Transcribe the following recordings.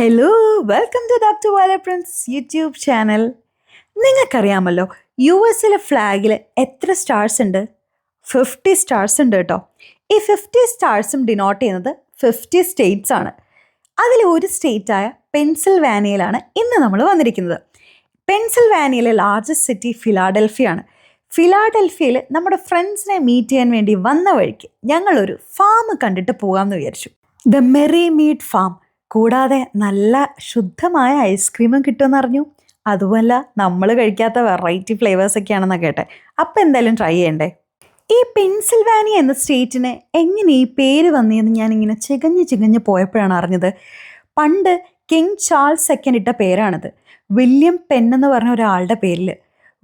Hello welcome to doctor വാല Prince YouTube channel നിങ്ങൾക്കറിയാമല്ലോ U എസിലെ ഫ്ലാഗിൽ എത്ര സ്റ്റാർസ് ഉണ്ട്? ഫിഫ്റ്റി സ്റ്റാർസ് ഉണ്ട് കേട്ടോ. ഈ ഫിഫ്റ്റി സ്റ്റാർസും ഡിനോട്ട് ചെയ്യുന്നത് ഫിഫ്റ്റി സ്റ്റേറ്റ്സ് ആണ്. അതിൽ ഒരു സ്റ്റേറ്റായ പെൻസിൽവാനിയയിലാണ് ഇന്ന് നമ്മൾ വന്നിരിക്കുന്നത്. പെൻസിൽവാനിയയിലെ ലാർജസ്റ്റ് സിറ്റി ഫിലാഡൽഫിയാണ് ഫിലാഡൽഫിയയിൽ നമ്മുടെ ഫ്രണ്ട്സിനെ മീറ്റ് ചെയ്യാൻ വേണ്ടി വന്ന വഴിക്ക് ഞങ്ങളൊരു ഫാം കണ്ടിട്ട് പോകാമെന്ന് വിചാരിച്ചു. ദ മെറി മീറ്റ് ഫാം കൂടാതെ നല്ല ശുദ്ധമായ ഐസ്ക്രീമും കിട്ടുമെന്ന് അറിഞ്ഞു. അതുമല്ല നമ്മൾ കഴിക്കാത്ത വെറൈറ്റി ഫ്ലേവേഴ്സ് ഒക്കെയാണെന്നാണ് കേട്ടെ. അപ്പം എന്തായാലും ട്രൈ ചെയ്യണ്ടേ? ഈ പെൻസിൽവാനിയ എന്ന സ്റ്റേറ്റിന് എങ്ങനെ ഈ പേര് വന്നതെന്ന് ഞാനിങ്ങനെ ചികഞ്ഞ് ചികഞ്ഞ് പോയപ്പോഴാണ് അറിഞ്ഞത്. പണ്ട് കിങ് ചാൾസ് സെക്കൻഡ് ഇട്ട പേരാണിത്. വില്യം പെൻ എന്ന് പറഞ്ഞ ഒരാളുടെ പേരിൽ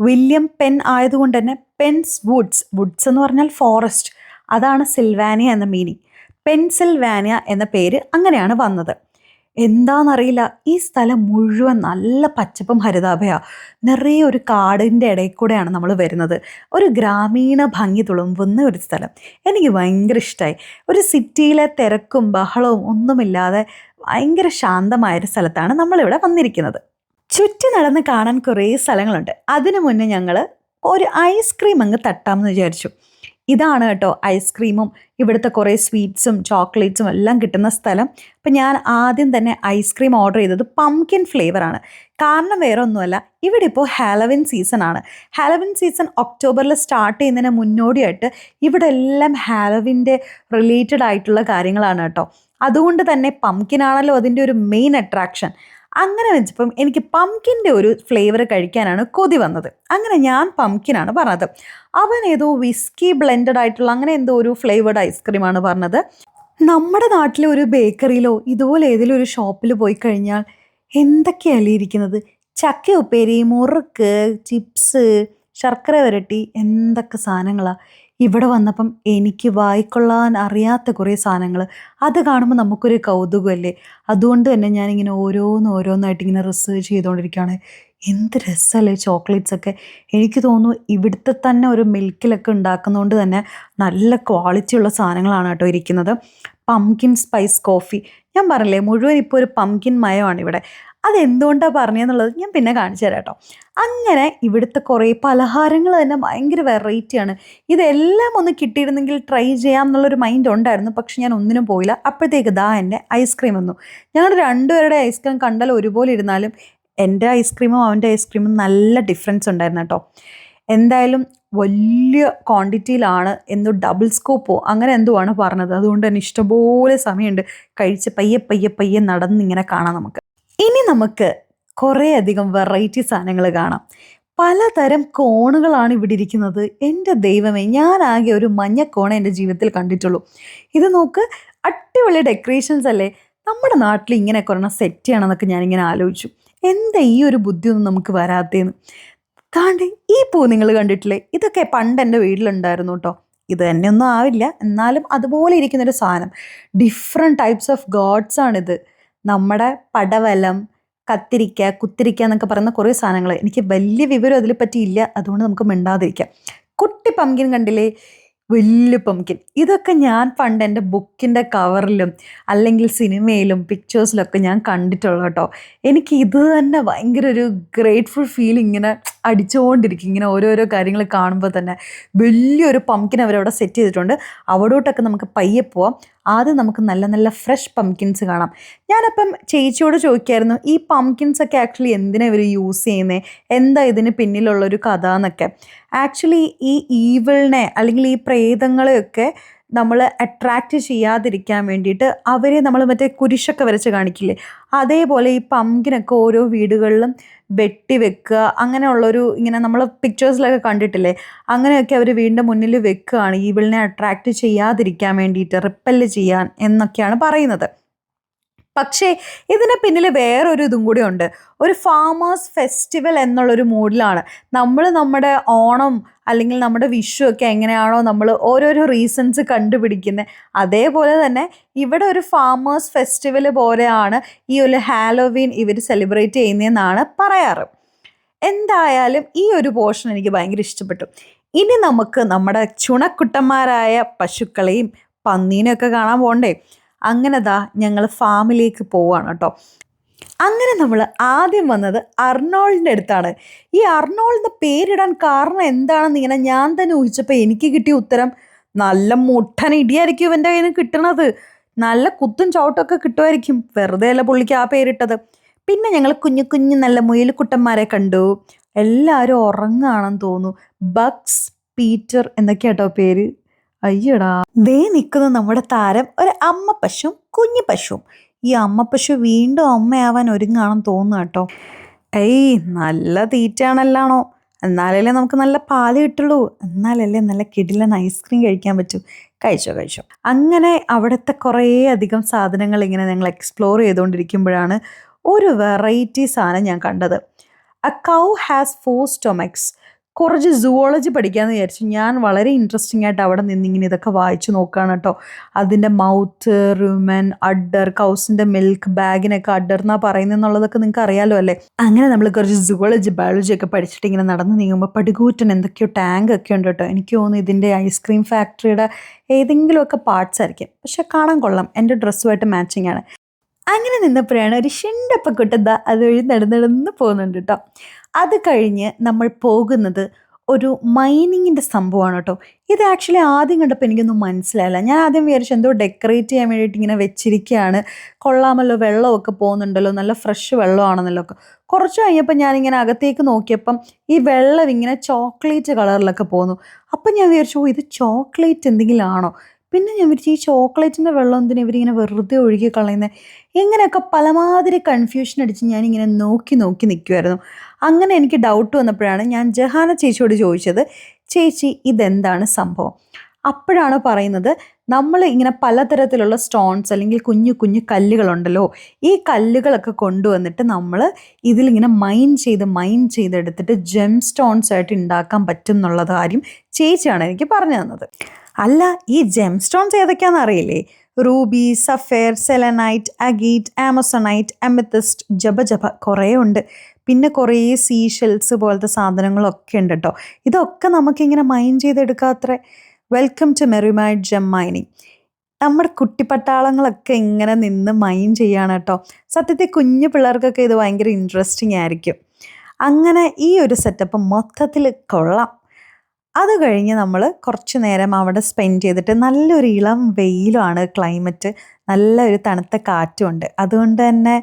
വില്യം പെൻ ആയതുകൊണ്ട് തന്നെ പെൻസ് വുഡ്സ് വുഡ്സ് എന്ന് പറഞ്ഞാൽ ഫോറസ്റ്റ് അതാണ് സിൽവാനിയ എന്ന മീനിങ് പെൻസിൽവാനിയ എന്ന പേര് അങ്ങനെയാണ് വന്നത്. എന്താണെന്നറിയില്ല ഈ സ്ഥലം മുഴുവൻ നല്ല പച്ചപ്പും ഹരിതാഭയാണ് നിറയെ ഒരു കാടിന്റെ ഇടയിൽ കൂടെയാണ് നമ്മൾ വരുന്നത്. ഒരു ഗ്രാമീണ ഭംഗി തുളുമ്പുന്ന ഒരു സ്ഥലം. എനിക്ക് ഭയങ്കര ഇഷ്ടമായി ഒരു സിറ്റിയിലെ തിരക്കും ബഹളവും ഒന്നുമില്ലാതെ ഭയങ്കര ശാന്തമായൊരു സ്ഥലത്താണ് നമ്മളിവിടെ വന്നിരിക്കുന്നത്. ചുറ്റി നടന്ന് കാണാൻ കുറേ സ്ഥലങ്ങളുണ്ട്. അതിനു മുന്നേ ഞങ്ങൾ ഒരു ഐസ്ക്രീം അങ്ങ് തട്ടാമെന്ന് വിചാരിച്ചു. ഇതാണ് കേട്ടോ ഐസ്ക്രീമും ഇവിടുത്തെ കുറേ സ്വീറ്റ്സും ചോക്ലേറ്റ്സും എല്ലാം കിട്ടുന്ന സ്ഥലം. അപ്പം ഞാൻ ആദ്യം തന്നെ ഐസ്ക്രീം ഓർഡർ ചെയ്തത് പംകിൻ ഫ്ലേവറാണ് കാരണം വേറെ ഒന്നുമല്ല ഇവിടെ ഇപ്പോൾ ഹാലവിൻ സീസൺ ആണ്. ഹാലവിൻ സീസൺ ഒക്ടോബറിൽ സ്റ്റാർട്ട് ചെയ്യുന്നതിന് മുന്നോടിയായിട്ട് ഇവിടെ എല്ലാം ഹാലവിന്റെ റിലേറ്റഡ് ആയിട്ടുള്ള കാര്യങ്ങളാണ് കേട്ടോ. അതുകൊണ്ട് തന്നെ പംകിനാണല്ലോ അതിന്റെ ഒരു മെയിൻ അട്രാക്ഷൻ അങ്ങനെ വെച്ചപ്പം എനിക്ക് പംകിന്റെ ഒരു ഫ്ലേവർ കഴിക്കാനാണ് കൊതി വന്നത്. അങ്ങനെ ഞാൻ പംകിനാണ് പറഞ്ഞത്. അവൻ ഏതോ വിസ്കി ബ്ലെൻഡഡ് ആയിട്ടുള്ള അങ്ങനെ എന്തോ ഒരു ഫ്ലേവേർഡ് ഐസ്ക്രീമാണ് പറഞ്ഞത്. നമ്മുടെ നാട്ടിലെ ഒരു ബേക്കറിയിലോ ഇതുപോലെ ഏതെങ്കിലും ഒരു ഷോപ്പിൽ പോയി കഴിഞ്ഞാൽ എന്തൊക്കെയല്ലേ ഇരിക്കുന്നത്? ചക്ക ഉപ്പേരി മുറുക്ക് ചിപ്സ് ശർക്കര വരട്ടി എന്തൊക്കെ സാധനങ്ങളാണ് ഇവിടെ വന്നപ്പം എനിക്ക് വായിക്കൊള്ളാൻ അറിയാത്ത കുറേ സാധനങ്ങൾ. അത് കാണുമ്പോൾ നമുക്കൊരു കൗതുകമല്ലേ? അതുകൊണ്ട് തന്നെ ഞാനിങ്ങനെ ഓരോന്ന് ഓരോന്നായിട്ട് ഇങ്ങനെ റിസർച്ച് ചെയ്തുകൊണ്ടിരിക്കുകയാണ്. എന്ത് രസമല്ലേ ചോക്ലേറ്റ്സ് ഒക്കെ? എനിക്ക് തോന്നുന്നു ഇവിടുത്തെ തന്നെ ഒരു മിൽക്കിലൊക്കെ ഉണ്ടാക്കുന്നതുകൊണ്ട് തന്നെ നല്ല ക്വാളിറ്റിയുള്ള സാധനങ്ങളാണ് കേട്ടോ ഇരിക്കുന്നത്. പംകിൻ സ്പൈസ് കോഫി ഞാൻ പറഞ്ഞില്ലേ മുഴുവൻ ഇപ്പോൾ ഒരു പംകിൻ മയമാണ് ഇവിടെ. അതെന്തുകൊണ്ടാണ് പറഞ്ഞതെന്നുള്ളത് ഞാൻ പിന്നെ കാണിച്ചു തരാം കേട്ടോ അങ്ങനെ ഇവിടുത്തെ കുറേ പലഹാരങ്ങൾ തന്നെ ഭയങ്കര വെറൈറ്റിയാണ് ഇതെല്ലാം ഒന്ന് കിട്ടിയിരുന്നെങ്കിൽ ട്രൈ ചെയ്യാം എന്നുള്ളൊരു മൈൻഡ് ഉണ്ടായിരുന്നു. പക്ഷെ ഞാൻ ഒന്നിനും പോയില്ല. അപ്പോഴത്തേക്ക് ദാ എന്റെ ഐസ്ക്രീം വന്നു. ഞങ്ങൾ രണ്ടുപേരുടെ ഐസ്ക്രീം കണ്ടാൽ ഒരുപോലെ ഇരുന്നാലും എന്റെ ഐസ്ക്രീമും അവന്റെ ഐസ്ക്രീമും നല്ല ഡിഫറൻസ് ഉണ്ടായിരുന്നു കേട്ടോ. എന്തായാലും വലിയ ക്വാണ്ടിറ്റിയിലാണ് എന്തോ ഡബിൾ സ്കോപ്പോ അങ്ങനെ എന്തോ ആണ് പറഞ്ഞത്. അതുകൊണ്ട് തന്നെ ഇഷ്ടംപോലെ സമയമുണ്ട്. കഴിച്ച് പയ്യെ പയ്യെ പയ്യെ നടന്നിങ്ങനെ കാണാം നമുക്ക്. ഇനി നമുക്ക് കുറേയധികം വെറൈറ്റി സാധനങ്ങൾ കാണാം. പലതരം കോണുകളാണ് ഇവിടെ ഇരിക്കുന്നത്. എന്റെ ദൈവമേ ഞാൻ ആകെ ഒരു മഞ്ഞ കോണ എന്റെ ജീവിതത്തിൽ കണ്ടിട്ടുള്ളൂ. ഇത് നോക്ക് അടിപൊളി ഡെക്കറേഷൻസ് അല്ലേ? നമ്മുടെ നാട്ടിൽ ഇങ്ങനെ കുറഞ്ഞ സെറ്റ് ചെയ്യണമെന്നൊക്കെ ഞാനിങ്ങനെ ആലോചിച്ചു. എന്താ ഈ ഒരു ബുദ്ധിയൊന്നും നമുക്ക് വരാത്തേന്ന്? കാണ്ടേ ഈ പൂ നിങ്ങൾ കണ്ടിട്ടില്ലേ? ഇതൊക്കെ പണ്ട് എന്റെ വീട്ടിലുണ്ടായിരുന്നു കേട്ടോ. ഇത് തന്നെ ഒന്നും ആവില്ല. എന്നാലും അതുപോലെ ഇരിക്കുന്നൊരു സാധനം. ഡിഫറെന്റ് ടൈപ്സ് ഓഫ് ഗോഡ്സ് ആണിത്. നമ്മുടെ പടവലം കത്തിരിക്ക കുത്തിരിക്ക എന്നൊക്കെ പറയുന്ന കുറേ സാധനങ്ങൾ. എനിക്ക് വലിയ വിവരം അതിൽ പറ്റിയില്ല. അതുകൊണ്ട് നമുക്ക് മിണ്ടാതിരിക്കാം. കുട്ടി പമ്പിൻ കണ്ടില്ലേ? വലിയ പമ്പിൻ ഇതൊക്കെ ഞാൻ പണ്ട് എന്റെ ബുക്കിന്റെ കവറിലും അല്ലെങ്കിൽ സിനിമയിലും പിക്ചേഴ്സിലൊക്കെ ഞാൻ കണ്ടിട്ടുള്ളൂ കേട്ടോ എനിക്ക് ഇത് തന്നെ ഭയങ്കര ഒരു ഗ്രേറ്റ്ഫുൾ ഫീൽ ഇങ്ങനെ അടിച്ചുകൊണ്ടിരിക്കും ഇങ്ങനെ ഓരോരോ കാര്യങ്ങൾ കാണുമ്പോൾ തന്നെ വലിയൊരു പംകിൻ അവരവിടെ സെറ്റ് ചെയ്തിട്ടുണ്ട്. അവിടോട്ടൊക്കെ നമുക്ക് പയ്യെ പോവാം. ആദ്യം നമുക്ക് നല്ല നല്ല ഫ്രഷ് പംകിൻസ് കാണാം. ഞാനപ്പം ചേച്ചിയോട് ചോദിക്കായിരുന്നു ഈ പംകിൻസ് ഒക്കെ ആക്ച്വലി എന്തിനാണ് ഇവർ യൂസ് ചെയ്യുന്നത് എന്താ ഇതിന് പിന്നിലുള്ളൊരു കഥ എന്നൊക്കെ? ആക്ച്വലി ഈ ഈവിളിനെ അല്ലെങ്കിൽ ഈ പ്രേതങ്ങളെയൊക്കെ നമ്മൾ അട്രാക്റ്റ് ചെയ്യാതിരിക്കാൻ വേണ്ടിയിട്ട് അവരെ നമ്മൾ മറ്റേ കുരിശൊക്കെ വരച്ച് കാണിക്കില്ലേ? അതേപോലെ ഈ പമ്പിനൊക്കെ ഓരോ വീടുകളിലും വെട്ടി വെക്കുക അങ്ങനെയുള്ളൊരു ഇങ്ങനെ നമ്മൾ പിക്ചേഴ്സിലൊക്കെ കണ്ടിട്ടില്ലേ? അങ്ങനെയൊക്കെ അവർ വീണ്ടും മുന്നിൽ വെക്കുകയാണ്. ഈവിളിനെ അട്രാക്റ്റ് ചെയ്യാതിരിക്കാൻ വേണ്ടിയിട്ട് റിപ്പൽ ചെയ്യാൻ എന്നൊക്കെയാണ് പറയുന്നത്. പക്ഷേ ഇതിന് പിന്നിൽ വേറൊരു ഇതും കൂടി ഉണ്ട്. ഒരു ഫാമേഴ്സ് ഫെസ്റ്റിവൽ എന്നുള്ളൊരു മൂഡിലാണ്. നമ്മൾ നമ്മുടെ ഓണം അല്ലെങ്കിൽ നമ്മുടെ വിഷു ഒക്കെ എങ്ങനെയാണോ നമ്മൾ ഓരോരോ റീസൺസ് കണ്ടുപിടിക്കുന്നത് അതേപോലെ തന്നെ ഇവിടെ ഒരു ഫാമേഴ്സ് ഫെസ്റ്റിവൽ പോലെയാണ് ഈ ഒരു ഹാലോവീൻ ഇവർ സെലിബ്രേറ്റ് ചെയ്യുന്നതെന്നാണ് പറയാറ്. എന്തായാലും ഈ ഒരു പോർഷൻ എനിക്ക് ഭയങ്കര ഇഷ്ടപ്പെട്ടു. ഇനി നമുക്ക് നമ്മുടെ ചുണക്കുട്ടന്മാരായ പശുക്കളെയും പന്നീനെയൊക്കെ കാണാൻ പോകണ്ടേ അങ്ങനെ ദാ ഞങ്ങൾ ഫാമിലേക്ക് പോവാണ് കേട്ടോ. അങ്ങനെ നമ്മൾ ആദ്യം വന്നത് അർണോൾഡിന്റെ അടുത്താണ്. ഈ അർണോൾഡ് പേരിടാൻ കാരണം എന്താണെന്ന് ഇങ്ങനെ ഞാൻ തന്നെ ഊഹിച്ചപ്പോൾ എനിക്ക് കിട്ടിയ ഉത്തരം നല്ല മുട്ടൻ ഇടിയായിരിക്കും ഇവന്റെ കയ്യിൽ നിന്ന് കിട്ടണത്. നല്ല കുത്തും ചവിട്ടൊക്കെ കിട്ടുമായിരിക്കും. വെറുതെ അല്ല പുള്ളിക്ക് ആ പേരിട്ടത്. പിന്നെ ഞങ്ങൾ കുഞ്ഞു കുഞ്ഞു നല്ല മുയൽക്കുട്ടന്മാരെ കണ്ടു. എല്ലാവരും ഉറങ്ങാണെന്ന് തോന്നുന്നു. ബക്സ് പീറ്റർ എന്നൊക്കെയാട്ടോ പേര്. അയ്യടാ. ദേ നിൽക്കുന്ന നമ്മുടെ താരം ഒരു അമ്മ പശുവും കുഞ്ഞു പശുവും. ഈ അമ്മ പശു വീണ്ടും അമ്മയാവാൻ ഒരുങ്ങാണെന്ന് തോന്നുന്നു കേട്ടോ. ഏയ് നല്ല തീറ്റയാണല്ലാണോ? എന്നാലല്ലേ നമുക്ക് നല്ല പാൽ കിട്ടുള്ളൂ. എന്നാലല്ലേ നല്ല കിടിലൻ ഐസ്ക്രീം കഴിക്കാൻ പറ്റൂ. കഴിച്ചോ കഴിച്ചോ. അങ്ങനെ അവിടുത്തെ കുറേ അധികം സാധനങ്ങൾ ഇങ്ങനെ ഞങ്ങൾ എക്സ്പ്ലോർ ചെയ്തുകൊണ്ടിരിക്കുമ്പോഴാണ് ഒരു വെറൈറ്റി സാധനം ഞാൻ കണ്ടത്. A cow has four stomachs കുറച്ച് സുവോളജി പഠിക്കാമെന്ന് വിചാരിച്ചു. ഞാൻ വളരെ ഇൻട്രസ്റ്റിംഗ് ആയിട്ട് അവിടെ നിന്ന് ഇങ്ങനെ ഇതൊക്കെ വായിച്ചു നോക്കുകയാണ് കേട്ടോ. അതിന്റെ മൗത്ത് റുമൻ അഡർ കൗസിന്റെ മിൽക്ക് ബാഗിനൊക്കെ അഡർ എന്നാണ് പറയുന്നതെന്നുള്ളതൊക്കെ നിങ്ങൾക്ക് അറിയാലോ അല്ലേ? അങ്ങനെ നമ്മൾ കുറച്ച് സുവോളജി ബയോളജി ഒക്കെ പഠിച്ചിട്ട് ഇങ്ങനെ നടന്ന് നീങ്ങുമ്പോൾ പടുകൂറ്റൻ എന്തൊക്കെയോ ടാങ്ക് ഒക്കെ ഉണ്ട് കേട്ടോ. എനിക്ക് തോന്നുന്നു ഇതിന്റെ ഐസ്ക്രീം ഫാക്ടറിയുടെ ഏതെങ്കിലുമൊക്കെ പാർട്സ് ആയിരിക്കും. പക്ഷെ കാണാൻ കൊള്ളാം. എന്റെ ഡ്രസ്സുമായിട്ട് മാച്ചിങ് ആണ്. അങ്ങനെ നിന്നപ്പോഴാണ് ഒരു ഷിണ്ടപ്പ കുട്ടന്ത അതുവഴി നടന്നിടന്ന് പോകുന്നുണ്ട് കേട്ടോ. അത് കഴിഞ്ഞ് നമ്മൾ പോകുന്നത് ഒരു മൈനിങ്ങിന്റെ സംഭവമാണ് കേട്ടോ ഇത് ആക്ച്വലി ആദ്യം കണ്ടപ്പോൾ എനിക്കൊന്നും മനസ്സിലായില്ല. ഞാൻ ആദ്യം വിചാരിച്ചു എന്തോ ഡെക്കറേറ്റ് ചെയ്യാൻ വേണ്ടിയിട്ട് ഇങ്ങനെ വെച്ചിരിക്കുകയാണ് കൊള്ളാമല്ലോ വെള്ളമൊക്കെ പോകുന്നുണ്ടല്ലോ നല്ല ഫ്രഷ് വെള്ളമാണെന്നല്ലോ ഒക്കെ. കുറച്ച് കഴിഞ്ഞപ്പോൾ ഞാനിങ്ങനെ അകത്തേക്ക് നോക്കിയപ്പം ഈ വെള്ളം ഇങ്ങനെ ചോക്ലേറ്റ് കളറിലൊക്കെ പോകുന്നു അപ്പം ഞാൻ വിചാരിച്ചു ഇത് ചോക്ലേറ്റ് എന്തെങ്കിലും ആണോ പിന്നെ ഞാൻ വിചാരിച്ചു ഈ ചോക്ലേറ്റിന്റെ വെള്ളം എന്തിനാ ഇവരിങ്ങനെ വെറുതെ ഒഴുകി കളയുന്നത് ഇങ്ങനെയൊക്കെ പലമാതിരി കൺഫ്യൂഷൻ അടിച്ച് ഞാനിങ്ങനെ നോക്കി നോക്കി നിൽക്കുമായിരുന്നു അങ്ങനെ എനിക്ക് ഡൗട്ട് വന്നപ്പോഴാണ് ഞാൻ ജഹാന ചേച്ചിയോട് ചോദിച്ചത് ചേച്ചി ഇതെന്താണ് സംഭവം? അപ്പോഴാണ് പറയുന്നത് നമ്മൾ ഇങ്ങനെ പലതരത്തിലുള്ള സ്റ്റോൺസ് അല്ലെങ്കിൽ കുഞ്ഞു കുഞ്ഞു കല്ലുകളുണ്ടല്ലോ ഈ കല്ലുകളൊക്കെ കൊണ്ടുവന്നിട്ട് നമ്മൾ ഇതിലിങ്ങനെ മൈൻ ചെയ്ത് മൈൻ ചെയ്തെടുത്തിട്ട് ജെം സ്റ്റോൺസ് ആയിട്ട് ഉണ്ടാക്കാൻ പറ്റും എന്നുള്ള കാര്യം ചേച്ചിയാണ് എനിക്ക് പറഞ്ഞു തന്നത്. അല്ല ഈ ജെം സ്റ്റോൺസ് ഏതൊക്കെയാണെന്ന് അറിയില്ലേ? Ruby sapphire selenite agate amazonite amethyst ജബ ജബ കുറേ ഉണ്ട്. പിന്നെ കുറേ സീഷെൽസ് പോലത്തെ സാധനങ്ങളൊക്കെ ഉണ്ട് കേട്ടോ ഇതൊക്കെ നമുക്കിങ്ങനെ mind ചെയ്തെടുക്കാത്രേ welcome to mermaid gem mining നമ്മുടെ കുട്ടിപ്പട്ടാളങ്ങളൊക്കെ ഇങ്ങനെ നിന്ന് മൈൻ ചെയ്യാണ് കേട്ടോ. സത്യത്തിൽ കുഞ്ഞു പിള്ളേർക്കൊക്കെ ഇത് ഭയങ്കര ഇൻട്രസ്റ്റിംഗ് ആയിരിക്കും. അങ്ങനെ ഈ ഒരു സെറ്റപ്പ് മൊത്തത്തിൽ കൊള്ളാം. അത് കഴിഞ്ഞ് നമ്മൾ കുറച്ച് നേരം അവിടെ സ്പെൻഡ് ചെയ്തിട്ട് നല്ലൊരു ഇളം വെയിലുമാണ് ക്ലൈമറ്റ് നല്ലൊരു തണുത്ത കാറ്റുമുണ്ട് അതുകൊണ്ട് തന്നെ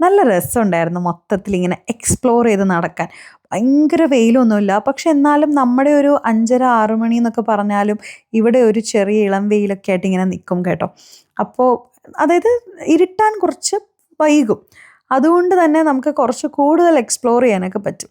നല്ല രസമുണ്ടായിരുന്നു മൊത്തത്തിൽ ഇങ്ങനെ എക്സ്പ്ലോർ ചെയ്ത് നടക്കാൻ. ഭയങ്കര വെയിലൊന്നുമില്ല. പക്ഷെ എന്നാലും നമ്മുടെ ഒരു അഞ്ചര ആറു മണി എന്നൊക്കെ പറഞ്ഞാലും ഇവിടെ ഒരു ചെറിയ ഇളം വെയിലൊക്കെ ആയിട്ട് ഇങ്ങനെ നിൽക്കും കേട്ടോ. അപ്പോൾ അതായത് ഇരുട്ടാൻ കുറച്ച് വൈകും. അതുകൊണ്ട് തന്നെ നമുക്ക് കുറച്ച് കൂടുതൽ എക്സ്പ്ലോർ ചെയ്യാനൊക്കെ പറ്റും.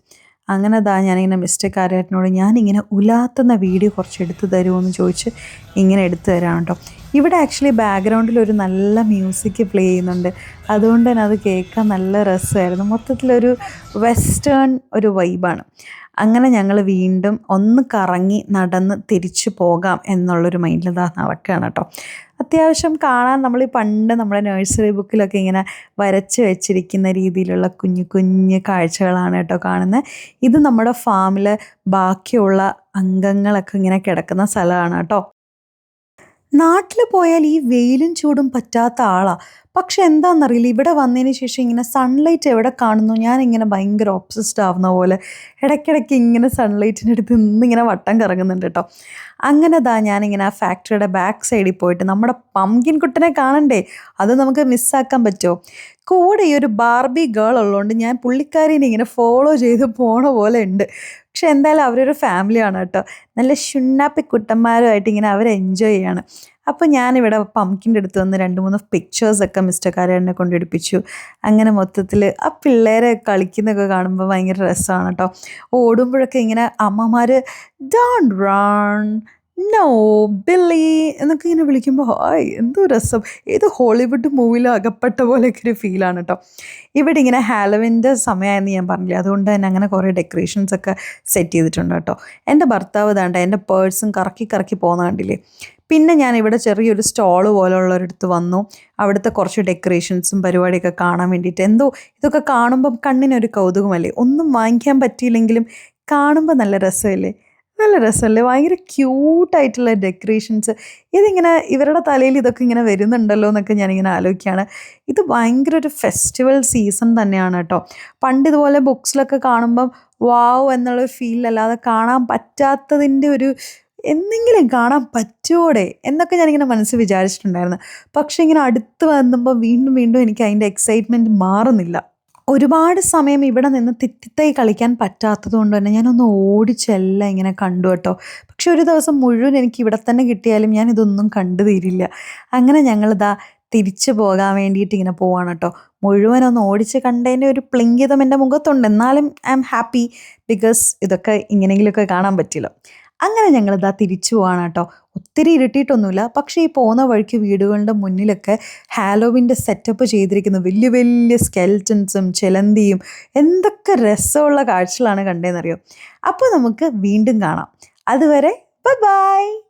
അങ്ങനെ അതാ ഞാനിങ്ങനെ മിസ്റ്റർ കാരേട്ടനോട് ഞാനിങ്ങനെ ഉലാത്തുന്ന വീഡിയോ കുറച്ച് എടുത്തു തരുമോ എന്ന് ചോദിച്ച് ഇങ്ങനെ എടുത്തു തരാം കേട്ടോ. ഇവിടെ ആക്ച്വലി ബാക്ക്ഗ്രൗണ്ടിൽ ഒരു നല്ല മ്യൂസിക് പ്ലേ ചെയ്യുന്നുണ്ട്. അതുകൊണ്ട് തന്നെ അത് കേൾക്കാൻ നല്ല രസമായിരുന്നു. മൊത്തത്തിലൊരു വെസ്റ്റേൺ ഒരു വൈബാണ് അങ്ങനെ ഞങ്ങൾ വീണ്ടും ഒന്ന് കറങ്ങി നടന്ന് തിരിച്ചു പോകാം എന്നുള്ളൊരു മൈൻഡിൽ ഇതാ നടക്കുകയാണ് കേട്ടോ. അത്യാവശ്യം കാണാൻ നമ്മൾ ഈ പണ്ട് നമ്മുടെ നഴ്സറി ബുക്കിലൊക്കെ ഇങ്ങനെ വരച്ച് വെച്ചിരിക്കുന്ന രീതിയിലുള്ള കുഞ്ഞു കുഞ്ഞു കാഴ്ചകളാണ് കേട്ടോ കാണുന്നത് ഇത് നമ്മുടെ ഫാമിൽ ബാക്കിയുള്ള അംഗങ്ങളൊക്കെ ഇങ്ങനെ കിടക്കുന്ന സ്ഥലമാണ് കേട്ടോ. നാട്ടിൽ പോയാൽ ഈ വെയിലും ചൂടും പറ്റാത്ത ആളാണ് പക്ഷെ എന്താണെന്നറിയില്ല ഇവിടെ വന്നതിന് ശേഷം ഇങ്ങനെ സൺലൈറ്റ് എവിടെ കാണുന്നു? ഞാൻ ഇങ്ങനെ ഭയങ്കര ഒബ്സസ്ഡ് ആവുന്ന പോലെ ഇടയ്ക്കിടയ്ക്ക് ഇങ്ങനെ സൺലൈറ്റിന്റെ അടുത്ത് ഇങ്ങനെ വട്ടം കറങ്ങുന്നുണ്ട് കേട്ടോ. അങ്ങനെ ദാ ഞാനിങ്ങനെ ആ ഫാക്ടറിയുടെ ബാക്ക് സൈഡിൽ പോയിട്ട് നമ്മുടെ പമ്പിൻ കുട്ടനെ കാണണ്ടേ? അത് നമുക്ക് മിസ്സാക്കാൻ പറ്റുമോ? കൂടെ ഈ ഒരു ബാർബി ഗേൾ ഉള്ളതുകൊണ്ട് ഞാൻ പുള്ളിക്കാരീനെ ഇങ്ങനെ ഫോളോ ചെയ്ത് പോണ പോലെ ഉണ്ട്. പക്ഷെ എന്തായാലും അവരൊരു ഫാമിലിയാണ് കേട്ടോ. നല്ല ഷുണ്ണാപ്പി കുട്ടന്മാരുമായിട്ട് ഇങ്ങനെ അവർ എൻജോയ് ചെയ്യാണ്. അപ്പോൾ ഞാനിവിടെ പംകിന്റെ അടുത്ത് വന്ന് രണ്ട് മൂന്ന് പിക്ചേഴ്സ് ഒക്കെ മിസ്റ്റർ കാരേനെ കൊണ്ടെടുപ്പിച്ചു അങ്ങനെ മൊത്തത്തിൽ ആ പിള്ളേരെ കളിക്കുന്നൊക്കെ കാണുമ്പോൾ ഭയങ്കര രസമാണ് കേട്ടോ ഓടുമ്പോഴൊക്കെ ഇങ്ങനെ അമ്മമാർ ഡോൺ റൺ നോ ബില്ലി എന്നൊക്കെ ഇങ്ങനെ വിളിക്കുമ്പോൾ ഹായ് എന്തോ രസം. ഏത് ഹോളിവുഡ് മൂവിയിലും അകപ്പെട്ട പോലെയൊക്കെ ഒരു ഫീലാണ് കേട്ടോ ഇവിടെ ഇങ്ങനെ ഹാലവിന്റെ സമയമായെന്ന് ഞാൻ പറഞ്ഞില്ലേ അതുകൊണ്ട് തന്നെ അങ്ങനെ കുറേ ഡെക്കറേഷൻസ് ഒക്കെ സെറ്റ് ചെയ്തിട്ടുണ്ട് കേട്ടോ എന്റെ ഭർത്താവ് ഇതാണ്ട് എന്റെ പേഴ്സും കറക്കി കറക്കി പോകുന്ന കണ്ടില്ലേ? പിന്നെ ഞാൻ ഇവിടെ ചെറിയൊരു സ്റ്റോൾ പോലുള്ളൊരിടത്ത് വന്നു. അവിടുത്തെ കുറച്ച് ഡെക്കറേഷൻസും പരിപാടിയൊക്കെ കാണാൻ വേണ്ടിയിട്ട്. എന്തോ ഇതൊക്കെ കാണുമ്പം കണ്ണിനൊരു കൗതുകമല്ലേ? ഒന്നും വാങ്ങിക്കാൻ പറ്റിയില്ലെങ്കിലും കാണുമ്പോൾ നല്ല രസമല്ലേ? നല്ല രസമല്ലേ? ഭയങ്കര ക്യൂട്ടായിട്ടുള്ള ഡെക്കറേഷൻസ് ഇതിങ്ങനെ ഇവരുടെ തലയിൽ ഇതൊക്കെ ഇങ്ങനെ വരുന്നുണ്ടല്ലോ എന്നൊക്കെ ഞാനിങ്ങനെ ആലോചിക്കുകയാണ്. ഇത് ഭയങ്കര ഒരു ഫെസ്റ്റിവൽ സീസൺ തന്നെയാണ് കേട്ടോ. പണ്ട് ഇതുപോലെ ബുക്സിലൊക്കെ കാണുമ്പം വാവ് എന്നുള്ള ഫീലല്ലാതെ കാണാൻ പറ്റാത്തതിന്റെ ഒരു എന്തെങ്കിലും കാണാൻ പറ്റുമോടെ എന്നൊക്കെ ഞാനിങ്ങനെ മനസ്സിൽ വിചാരിച്ചിട്ടുണ്ടായിരുന്നു. പക്ഷേ ഇങ്ങനെ അടുത്ത് വന്നുമ്പോൾ വീണ്ടും വീണ്ടും എനിക്ക് അതിന്റെ എക്സൈറ്റ്മെന്റ് മാറുന്നില്ല. ഒരുപാട് സമയം ഇവിടെ നിന്ന് തിത്തിത്തൈ കളിക്കാൻ പറ്റാത്തത് കൊണ്ട് തന്നെ ഞാനൊന്ന് ഓടിച്ചല്ല ഇങ്ങനെ കണ്ടു കേട്ടോ. പക്ഷെ ഒരു ദിവസം മുഴുവൻ എനിക്ക് ഇവിടെ തന്നെ കിട്ടിയാലും ഞാൻ ഇതൊന്നും കണ്ടു തീരില്ല. അങ്ങനെ ഞങ്ങളിതാ തിരിച്ചു പോകാൻ വേണ്ടിയിട്ട് ഇങ്ങനെ പോവാണ് കേട്ടോ. മുഴുവനൊന്ന് ഓടിച്ച് കണ്ടതിന്റെ ഒരു പ്ലിംഗിതം എന്റെ മുഖത്തുണ്ട്. എന്നാലും ഐ ആം ഹാപ്പി ബിക്കോസ് ഇതൊക്കെ ഇങ്ങനെയെങ്കിലുമൊക്കെ കാണാൻ പറ്റില്ല അങ്ങനെ ഞങ്ങൾ ഞങ്ങളിതാ തിരിച്ചു പോവാണ് കേട്ടോ. ഒത്തിരി ഇരുട്ടിയിട്ടൊന്നുമില്ല. പക്ഷേ ഈ പോകുന്ന വഴിക്ക് വീടുകളുടെ മുന്നിലൊക്കെ ഹാലോവിന്റെ സെറ്റപ്പ് ചെയ്തിരിക്കുന്ന. വലിയ വലിയ സ്കെൽറ്റൻസും ചിലന്തിയും എന്തൊക്കെ രസമുള്ള കാഴ്ചകളാണ് കണ്ടതെന്നറിയോ അപ്പോൾ നമുക്ക് വീണ്ടും കാണാം. അതുവരെ ബൈ ബൈ.